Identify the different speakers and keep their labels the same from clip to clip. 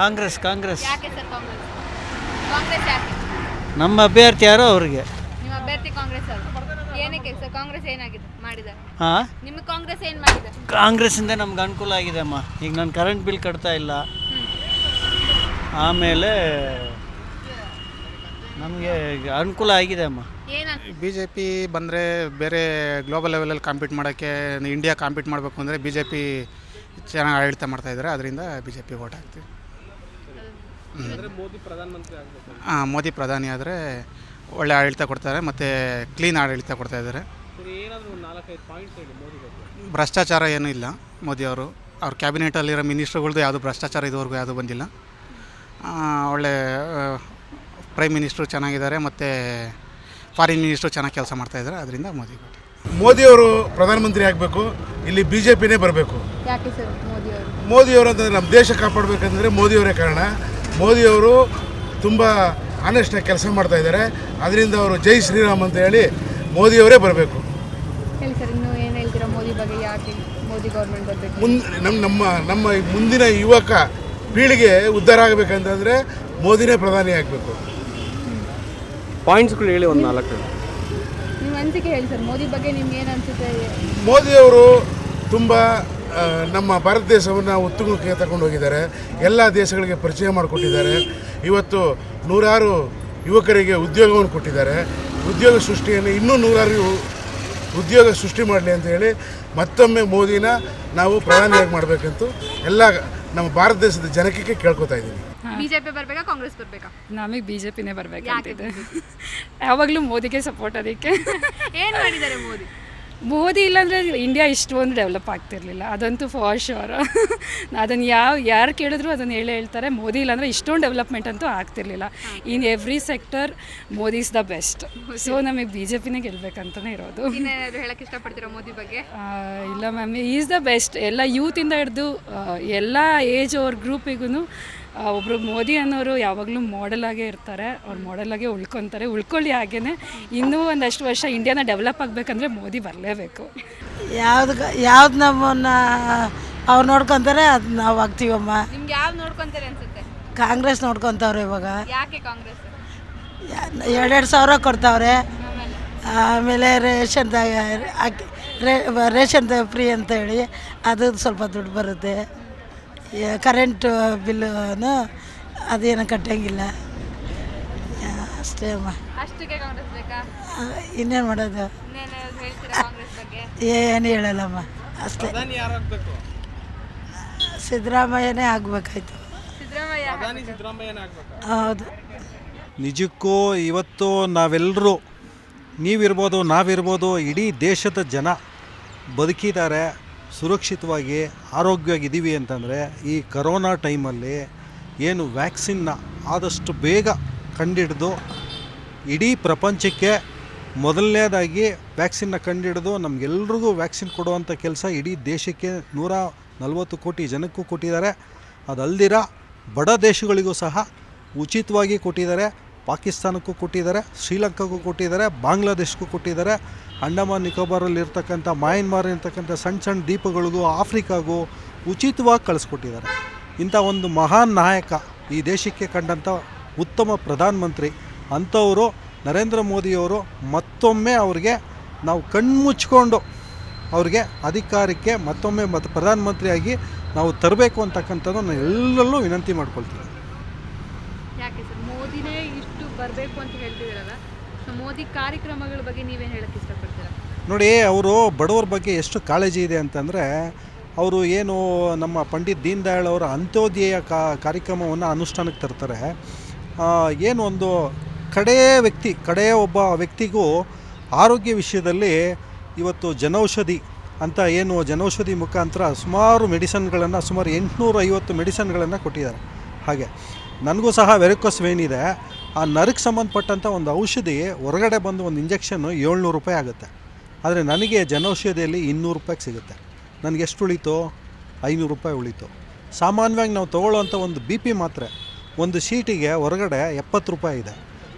Speaker 1: ಕಾಂಗ್ರೆಸ್ ಕಾಂಗ್ರೆಸ್.
Speaker 2: ಯಾಕೆ ಸರ್ ಕಾಂಗ್ರೆಸ್? ಕಾಂಗ್ರೆಸ್ ಯಾಕೆ?
Speaker 1: ನಮ್ಮ ಅಭ್ಯರ್ಥಿ ಯಾರೋ ಅವರಿಗೆ?
Speaker 2: ನಿಮ್ಮ ಅಭ್ಯರ್ಥಿ ಕಾಂಗ್ರೆಸ್ ಅವರು. ಏನಕ್ಕೆ ಸರ್ ಕಾಂಗ್ರೆಸ್ ಏನಾಗಿದೆ ಮಾಡಿದ್ದಾರೆ
Speaker 1: ಹಾಂ?
Speaker 2: ನಿಮಗೆ ಕಾಂಗ್ರೆಸ್ ಏನು ಮಾಡಿದೆ?
Speaker 1: ಕಾಂಗ್ರೆಸ್ಸಿಂದ ನಮ್ಗೆ ಅನುಕೂಲ ಆಗಿದೆ ಅಮ್ಮ. ಈಗ ನಾನು ಕರೆಂಟ್ ಬಿಲ್ ಕಟ್ತಾ ಇಲ್ಲ. ಆಮೇಲೆ ನಮಗೆ ಅನುಕೂಲ ಆಗಿದೆ ಅಮ್ಮ.
Speaker 2: ಏನು
Speaker 3: ಬಿ ಜೆ ಪಿ ಬಂದರೆ ಬೇರೆ ಗ್ಲೋಬಲ್ ಲೆವೆಲಲ್ಲಿ ಕಾಂಪೀಟ್ ಮಾಡೋಕ್ಕೆ ಇಂಡಿಯಾ ಕಾಂಪೀಟ್ ಮಾಡಬೇಕು ಅಂದರೆ ಬಿ ಜೆ ಪಿ ಚೆನ್ನಾಗಿ ಆಡಳಿತ ಮಾಡ್ತಾ ಇದ್ದಾರೆ. ಅದರಿಂದ ಬಿ ಜೆ ಪಿ ಓಟ್ ಹಾಕ್ತೀವಿ. ಹಾಂ ಮೋದಿ ಪ್ರಧಾನಿ ಆದರೆ ಒಳ್ಳೆ ಆಡಳಿತ ಕೊಡ್ತಾರೆ ಮತ್ತು ಕ್ಲೀನ್ ಆಡಳಿತ ಕೊಡ್ತಾ ಇದ್ದಾರೆ. ಭ್ರಷ್ಟಾಚಾರ ಏನೂ ಇಲ್ಲ ಮೋದಿಯವರು ಅವ್ರ. ಕ್ಯಾಬಿನೆಟಲ್ಲಿರೋ ಮಿನಿಸ್ಟ್ರುಗಳ್ದು ಯಾವುದು ಭ್ರಷ್ಟಾಚಾರ ಇದುವರೆಗೂ ಯಾವುದು ಬಂದಿಲ್ಲ. ಆ, ಒಳ್ಳೆ ಪ್ರೈಮ್ ಮಿನಿಸ್ಟ್ರು ಚೆನ್ನಾಗಿದ್ದಾರೆ ಮತ್ತು ಫಾರಿನ್ ಮಿನಿಸ್ಟ್ರು ಚೆನ್ನಾಗಿ ಕೆಲಸ ಮಾಡ್ತಾಯಿದ್ದಾರೆ ಅದರಿಂದ ಮೋದಿ.
Speaker 4: ಮೋದಿಯವರು ಪ್ರಧಾನಮಂತ್ರಿ ಆಗಬೇಕು ಇಲ್ಲಿ ಬಿ ಜೆ ಪಿನೇ ಬರಬೇಕು.
Speaker 2: ಯಾಕೆ ಸರ್ ಮೋದಿ ಅವರು?
Speaker 4: ಮೋದಿಯವರು ಅಂತಂದರೆ ನಮ್ಮ ದೇಶ ಕಾಪಾಡಬೇಕಂದ್ರೆ ಮೋದಿಯವರೇ ಕಾರಣ. ಮೋದಿಯವರು ತುಂಬ ಆನೆಸ್ಟಾಗಿ ಕೆಲಸ ಮಾಡ್ತಾ ಇದ್ದಾರೆ. ಅದರಿಂದ ಅವರು ಜೈ ಶ್ರೀರಾಮ್ ಅಂತ ಹೇಳಿ ಮೋದಿಯವರೇ ಬರಬೇಕು.
Speaker 2: ಹೇಳಿ ಸರ್ ಇನ್ನು ಏನು ಹೇಳ್ತೀರಾ ಮೋದಿ ಬಗ್ಗೆ ಯಾಕೆ ಮೋದಿ ಗೌರ್ಮೆಂಟ್ ಬರಬೇಕು?
Speaker 4: ಮುನ್ ನಮ್ಮ ನಮ್ಮ ನಮ್ಮ ಮುಂದಿನ ಯುವಕ ಪೀಳಿಗೆ ಉದ್ಧಾರ ಆಗಬೇಕಂತಂದರೆ ಮೋದಿನೇ ಪ್ರಧಾನಿ ಆಗಬೇಕು.
Speaker 5: ಪಾಯಿಂಟ್ಸ್ಗಳು ಹೇಳಿ ಒಂದು ನಾಲ್ಕು.
Speaker 2: ನಿಮ್ಮ ಅನಿಸಿಕೆ ಹೇಳಿ ಸರ್ ಮೋದಿ ಬಗ್ಗೆ ನಿಮ್ಗೆ ಏನು ಅನಿಸುತ್ತೆ?
Speaker 4: ಮೋದಿಯವರು ತುಂಬ ನಮ್ಮ ಭಾರತ ದೇಶವನ್ನು ಉತ್ತುಂಗಕ್ಕೆ ತಗೊಂಡು ಹೋಗಿದ್ದಾರೆ. ಎಲ್ಲ ದೇಶಗಳಿಗೆ ಪರಿಚಯ ಮಾಡಿಕೊಟ್ಟಿದ್ದಾರೆ. ಇವತ್ತು ನೂರಾರು ಯುವಕರಿಗೆ ಉದ್ಯೋಗವನ್ನು ಕೊಟ್ಟಿದ್ದಾರೆ. ಉದ್ಯೋಗ ಸೃಷ್ಟಿಯನ್ನು ಇನ್ನೂ ನೂರಾರು ಉದ್ಯೋಗ ಸೃಷ್ಟಿ ಮಾಡಲಿ ಅಂತ ಹೇಳಿ ಮತ್ತೊಮ್ಮೆ ಮೋದಿನ ನಾವು ಪ್ರಧಾನಿಯಾಗಿ ಮಾಡಬೇಕಂತೂ ಎಲ್ಲ ನಮ್ಮ ಭಾರತ ದೇಶದ ಜನಕ್ಕೆ ಕೇಳ್ಕೊತಾ ಇದ್ದೀನಿ.
Speaker 2: ಬಿಜೆಪಿ ಬರಬೇಕಾ ಕಾಂಗ್ರೆಸ್ ಬರಬೇಕಾ?
Speaker 6: ನಮಗೆ ಬಿಜೆಪಿನೇ ಜೆ ಪಿನೇ ಬರಬೇಕಂತಿದೆ ಯಾವಾಗಲೂ ಮೋದಿಗೆ ಸಪೋರ್ಟ್ ಅದಕ್ಕೆ.
Speaker 2: ಏನು ಮಾಡಿದ್ದಾರೆ ಮೋದಿ?
Speaker 6: ಮೋದಿ ಇಲ್ಲಾಂದರೆ ಇಂಡಿಯಾ ಇಷ್ಟೊಂದು ಡೆವಲಪ್ ಆಗ್ತಿರಲಿಲ್ಲ. ಅದಂತೂ ಫಾರ್ ಶೋರ್ ಅದನ್ನು ಯಾವ ಯಾರು ಕೇಳಿದ್ರು ಅದನ್ನು ಹೇಳೇ ಹೇಳ್ತಾರೆ. ಮೋದಿ ಇಲ್ಲಾಂದರೆ ಇಷ್ಟೊಂದು ಡೆವಲಪ್ಮೆಂಟ್ ಅಂತೂ ಆಗ್ತಿರಲಿಲ್ಲ. In every sector Modi is the best so ನಮಗೆ ಬಿ ಜೆ ಪಿನೇ ಗೆಲ್ಬೇಕಂತಲೇ ಇರೋದು.
Speaker 2: ಹೇಳಕ್ಕೆ ಇಷ್ಟಪಡ್ತೀರಾ ಮೋದಿ ಬಗ್ಗೆ?
Speaker 6: ಇಲ್ಲ ಮ್ಯಾಮ್ ಈಸ್ ದ ಬೆಸ್ಟ್ ಎಲ್ಲ ಯೂತಿಂದ ಹಿಡಿದು ಎಲ್ಲ ಏಜ್ ಅವ್ರ ಗ್ರೂಪಿಗೂ ಒಬ್ಬರು ಮೋದಿ ಅನ್ನೋರು ಯಾವಾಗಲೂ ಮಾಡೆಲ್ ಆಗೇ ಇರ್ತಾರೆ. ಅವ್ರು ಮಾಡೆಲ್ ಆಗೇ ಉಳ್ಕೊತಾರೆ. ಉಳ್ಕೊಳ್ಳಿ ಹಾಗೇ ಇನ್ನೂ ಒಂದಷ್ಟು ವರ್ಷ ಇಂಡಿಯಾನ ಡೆವಲಪ್ ಆಗಬೇಕಂದ್ರೆ ಮೋದಿ ಬರಲೇಬೇಕು.
Speaker 7: ಯಾವ್ದು ಯಾವ್ದು ನಮ್ಮನ್ನ ಅವ್ರು ನೋಡ್ಕೊತಾರೆ ಅದು ನಾವು ಆಗ್ತೀವಮ್ಮ.
Speaker 2: ನಿಮ್ಗೆ ಯಾವ್ದು ನೋಡ್ಕೊಂತಾರೆ ಅನ್ಸುತ್ತೆ?
Speaker 7: ಕಾಂಗ್ರೆಸ್ ನೋಡ್ಕೊತವ್ರೆ ಇವಾಗ.
Speaker 2: ಯಾಕೆ ಕಾಂಗ್ರೆಸ್?
Speaker 7: ಎರಡೆರಡು ಸಾವಿರ ಕೊಡ್ತಾವ್ರೆ. ಆಮೇಲೆ? ರೇಷನ್ ಹಾಕಿ ರೇ ರೇಷನ್ ಫ್ರೀ ಅಂತ ಹೇಳಿ ಅದು ಸ್ವಲ್ಪ ದುಡ್ಡು ಬರುತ್ತೆ. ಕರೆಂಟ್ ಬಿಲ್ಲುನು ಅದೇನು ಕಟ್ಟಂಗಿಲ್ಲ. ಅಷ್ಟೇ ಅಮ್ಮ.
Speaker 2: ಅಷ್ಟಕ್ಕೆ ಕಾಂಗ್ರೆಸ್ ಬೇಕಾ?
Speaker 7: ಇನ್ನೇನು ಮಾಡೋದು?
Speaker 2: ಇನ್ನೇನಾದ್ರು ಹೇಳ್ತೀರಾ ಕಾಂಗ್ರೆಸ್ ಬಗ್ಗೆ?
Speaker 7: ಏನು ಹೇಳಲ್ಲಮ್ಮ ಅಷ್ಟೇ. ಸಿದ್ದರಾಮಯ್ಯನೇ ಆಗಬೇಕಾಯ್ತು.
Speaker 2: ಸಿದ್ದರಾಮಯ್ಯ
Speaker 7: ಹೌದು.
Speaker 8: ನಿಜಕ್ಕೂ ಇವತ್ತು ನಾವೆಲ್ಲರೂ ನೀವಿರ್ಬೋದು ನಾವಿರ್ಬೋದು ಇಡೀ ದೇಶದ ಜನ ಬದುಕಿದ್ದಾರೆ. ಸುರಕ್ಷಿತವಾಗಿ ಆರೋಗ್ಯವಾಗಿದ್ದೀವಿ ಅಂತಂದರೆ ಈ ಕರೋನಾ ಟೈಮಲ್ಲಿ ಏನು ವ್ಯಾಕ್ಸಿನ್ನ ಆದಷ್ಟು ಬೇಗ ಕಂಡಿಡಿದು ಇಡೀ ಪ್ರಪಂಚಕ್ಕೆ ಮೊದಲನೇದಾಗಿ ವ್ಯಾಕ್ಸಿನ್ನ ಕಂಡಿಡಿದು ನಮಗೆಲ್ರಿಗೂ ವ್ಯಾಕ್ಸಿನ್ ಕೊಡುವಂಥ ಕೆಲಸ ಇಡೀ ದೇಶಕ್ಕೆ ನೂರ ನಲವತ್ತು ಕೋಟಿ ಜನಕ್ಕೂ ಕೊಟ್ಟಿದ್ದಾರೆ. ಅದಲ್ದಿರ ಬಡ ದೇಶಗಳಿಗೂ ಸಹ ಉಚಿತವಾಗಿ ಕೊಟ್ಟಿದ್ದಾರೆ. ಪಾಕಿಸ್ತಾನಕ್ಕೂ ಕೊಟ್ಟಿದ್ದಾರೆ, ಶ್ರೀಲಂಕಾಗೂ ಕೊಟ್ಟಿದ್ದಾರೆ ಬಾಂಗ್ಲಾದೇಶಕ್ಕೂ ಕೊಟ್ಟಿದ್ದಾರೆ. ಅಂಡಮಾನ್ ನಿಕೋಬಾರಲ್ಲಿರ್ತಕ್ಕಂಥ ಮಯನ್ಮಾರ್ ಇರ್ತಕ್ಕಂಥ ಸಣ್ಣ ಸಣ್ಣ ದ್ವೀಪಗಳಿಗೂ ಆಫ್ರಿಕಾಗೂ ಉಚಿತವಾಗಿ ಕಳಿಸ್ಕೊಟ್ಟಿದ್ದಾರೆ. ಇಂಥ ಒಂದು ಮಹಾನ್ ನಾಯಕ ಈ ದೇಶಕ್ಕೆ ಕಂಡಂಥ ಉತ್ತಮ ಪ್ರಧಾನಮಂತ್ರಿ ಅಂಥವರು, ನರೇಂದ್ರ ಮೋದಿಯವರು ಮತ್ತೊಮ್ಮೆ ಅವ್ರಿಗೆ ನಾವು ಕಣ್ಮುಚ್ಕೊಂಡು ಅವ್ರಿಗೆ ಅಧಿಕಾರಕ್ಕೆ ಮತ್ತೊಮ್ಮೆ ಮತ್ತು ಪ್ರಧಾನಮಂತ್ರಿಯಾಗಿ ನಾವು ತರಬೇಕು ಅಂತಕ್ಕಂಥದ್ದು ನಾನು ಎಲ್ಲರಲ್ಲೂ ವಿನಂತಿ ಮಾಡ್ಕೊಳ್ತೀನಿ
Speaker 2: ಯಾಕೆ ಸರ್. ಮೋದಿನೇ ಇಷ್ಟು ಬರಬೇಕು ಅಂತ ಹೇಳ್ತಿದ್ದೀರಲ್ಲ, ಸೊ ಮೋದಿ ಕಾರ್ಯಕ್ರಮಗಳ ಬಗ್ಗೆ ನೀವೇನು ಹೇಳಕ್ಕೆ ಇಷ್ಟಪಡ್ತೀರಾ?
Speaker 8: ನೋಡಿ, ಅವರು ಬಡವರ ಬಗ್ಗೆ ಎಷ್ಟು ಕಾಳಜಿ ಇದೆ ಅಂತಂದರೆ, ಅವರು ಏನು ನಮ್ಮ ಪಂಡಿತ್ ದೀನ್ ದಯಾಳ್ ಅವರ ಅಂತ್ಯೋದಯ ಕಾ, ಕಾರ್ಯಕ್ರಮವನ್ನು ಅನುಷ್ಠಾನಕ್ಕೆ ತರ್ತಾರೆ. ಏನು ಒಂದು ಕಡೇ ವ್ಯಕ್ತಿ ಕಡೆಯ ಒಬ್ಬ ವ್ಯಕ್ತಿಗೂ ಆರೋಗ್ಯ ವಿಷಯದಲ್ಲಿ ಇವತ್ತು ಜನೌಷಧಿ ಅಂತ ಏನು ಜನೌಷಧಿ ಮುಖಾಂತರ ಸುಮಾರು ಮೆಡಿಸನ್ಗಳನ್ನು, ಸುಮಾರು ಎಂಟುನೂರೈವತ್ತು ಮೆಡಿಸನ್ಗಳನ್ನು ಕೊಟ್ಟಿದ್ದಾರೆ. ಹಾಗೆ ನನಗೂ ಸಹ ವೆರಿಕೋಸ್ ವೇನ್ ಇದೆ. ಆ ನರಕ್ಕೆ ಸಂಬಂಧಪಟ್ಟಂಥ ಒಂದು ಔಷಧಿ ಹೊರಗಡೆ ಬಂದು ಒಂದು ಇಂಜೆಕ್ಷನ್ನು ಏಳ್ನೂರು ರೂಪಾಯಿ ಆಗುತ್ತೆ. ಆದರೆ ನನಗೆ ಜನೌಷಧಿಯಲ್ಲಿ ಇನ್ನೂರು ರೂಪಾಯಿಗೆ ಸಿಗುತ್ತೆ. ನನಗೆ ಎಷ್ಟು ಉಳಿತು? ಐನೂರು ರೂಪಾಯಿ ಉಳಿತು. ಸಾಮಾನ್ಯವಾಗಿ ನಾವು ತೊಗೊಳ್ಳೋವಂಥ ಒಂದು ಬಿ ಪಿ ಮಾತ್ರೆ ಒಂದು ಶೀಟಿಗೆ ಹೊರಗಡೆ ಎಪ್ಪತ್ತು ರೂಪಾಯಿ ಇದೆ.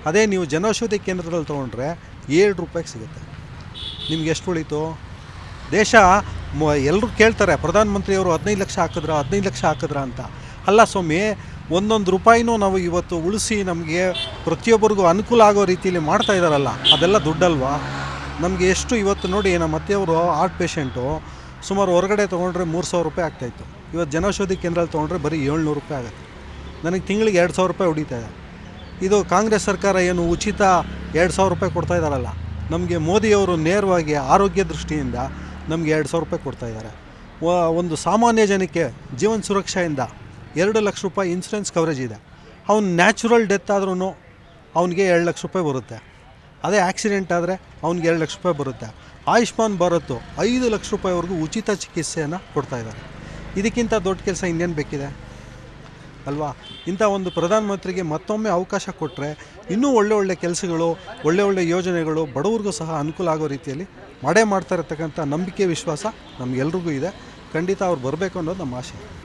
Speaker 8: ಅದೇ ನೀವು ಜನೌಷಧಿ ಕೇಂದ್ರದಲ್ಲಿ ತೊಗೊಂಡ್ರೆ ಏಳು ರೂಪಾಯಿಗೆ ಸಿಗುತ್ತೆ. ನಿಮ್ಗೆ ಎಷ್ಟು ಉಳಿತು? ದೇಶ ಎಲ್ಲರೂ ಕೇಳ್ತಾರೆ, ಪ್ರಧಾನಮಂತ್ರಿಯವರು ಹದಿನೈದು ಲಕ್ಷ ಹಾಕಿದ್ರ, ಹದಿನೈದು ಲಕ್ಷ ಹಾಕಿದ್ರ ಅಂತ. ಅಲ್ಲ ಸ್ವಾಮಿ ಒಂದೊಂದು ರೂಪಾಯಿನೂ ನಾವು ಇವತ್ತು ಉಳಿಸಿ ನಮಗೆ ಪ್ರತಿಯೊಬ್ಬರಿಗೂ ಅನುಕೂಲ ಆಗೋ ರೀತಿಯಲ್ಲಿ ಮಾಡ್ತಾ ಇದ್ದಾರಲ್ಲ ಅದೆಲ್ಲ ದುಡ್ಡಲ್ವಾ? ನಮಗೆ ಎಷ್ಟು ಇವತ್ತು ನೋಡಿ ನಮ್ಮ ಅತ್ತೆಯವರು ಹಾರ್ಟ್ ಪೇಷಂಟು ಸುಮಾರು ಹೊರಗಡೆ ತೊಗೊಂಡ್ರೆ ಮೂರು ಸಾವಿರ ರೂಪಾಯಿ ಆಗ್ತಾಯಿತ್ತು. ಇವತ್ತು ಜನೌಷಧಿ ಕೇಂದ್ರದಲ್ಲಿ ತೊಗೊಂಡ್ರೆ ಬರೀ ಏಳ್ನೂರು ರೂಪಾಯಿ ಆಗುತ್ತೆ. ನನಗೆ ತಿಂಗಳಿಗೆ ಎರಡು ಸಾವಿರ ರೂಪಾಯಿ ಹೊಡಿತಾ ಇದೆ. ಇದು ಕಾಂಗ್ರೆಸ್ ಸರ್ಕಾರ ಏನು ಉಚಿತ ಎರಡು ಸಾವಿರ ರೂಪಾಯಿ ಕೊಡ್ತಾ ಇದ್ದಾರಲ್ಲ ನಮಗೆ ಮೋದಿಯವರು ನೇರವಾಗಿ ಆರೋಗ್ಯ ದೃಷ್ಟಿಯಿಂದ ನಮಗೆ ಎರಡು ಸಾವಿರ ರೂಪಾಯಿ ಕೊಡ್ತಾ ಇದ್ದಾರೆ. ವ- ಒಂದು ಸಾಮಾನ್ಯ ಜನಕ್ಕೆ ಜೀವನ ಸುರಕ್ಷೆಯಿಂದ ಎರಡು ಲಕ್ಷ ರೂಪಾಯಿ ಇನ್ಸೂರೆನ್ಸ್ ಕವರೇಜ್ ಇದೆ. ಅವ್ನು ನ್ಯಾಚುರಲ್ ಡೆತ್ ಆದ್ರೂ ಅವನಿಗೆ ಎರಡು ಲಕ್ಷ ರೂಪಾಯಿ ಬರುತ್ತೆ. ಅದೇ ಆಕ್ಸಿಡೆಂಟ್ ಆದರೆ ಅವ್ನಿಗೆ ಎರಡು ಲಕ್ಷ ರೂಪಾಯಿ ಬರುತ್ತೆ. ಆಯುಷ್ಮಾನ್ ಭಾರತ್ ಐದು ಲಕ್ಷ ರೂಪಾಯಿವರೆಗೂ ಉಚಿತ ಚಿಕಿತ್ಸೆಯನ್ನು ಕೊಡ್ತಾ ಇದ್ದಾರೆ ಇದಕ್ಕಿಂತ ದೊಡ್ಡ ಕೆಲಸ ಇನ್ನೇನು ಬೇಕಿದೆ? ಅಲ್ವಾ? ಇಂಥ ಒಂದು ಪ್ರಧಾನಮಂತ್ರಿಗೆ ಮತ್ತೊಮ್ಮೆ ಅವಕಾಶ ಕೊಟ್ಟರೆ ಇನ್ನೂ ಒಳ್ಳೆ ಒಳ್ಳೆ ಕೆಲಸಗಳು, ಒಳ್ಳೆ ಒಳ್ಳೆ ಯೋಜನೆಗಳು ಬಡವ್ರಿಗೂ ಸಹ ಅನುಕೂಲ ಆಗೋ ರೀತಿಯಲ್ಲಿ ಮಾಡೇ ಮಾಡ್ತಾ ಇರತಕ್ಕಂಥ ನಂಬಿಕೆ ವಿಶ್ವಾಸ ನಮಗೆಲ್ರಿಗೂ ಇದೆ. ಖಂಡಿತ ಅವ್ರು ಬರಬೇಕು ಅನ್ನೋದು ನಮ್ಮ ಆಶೆ.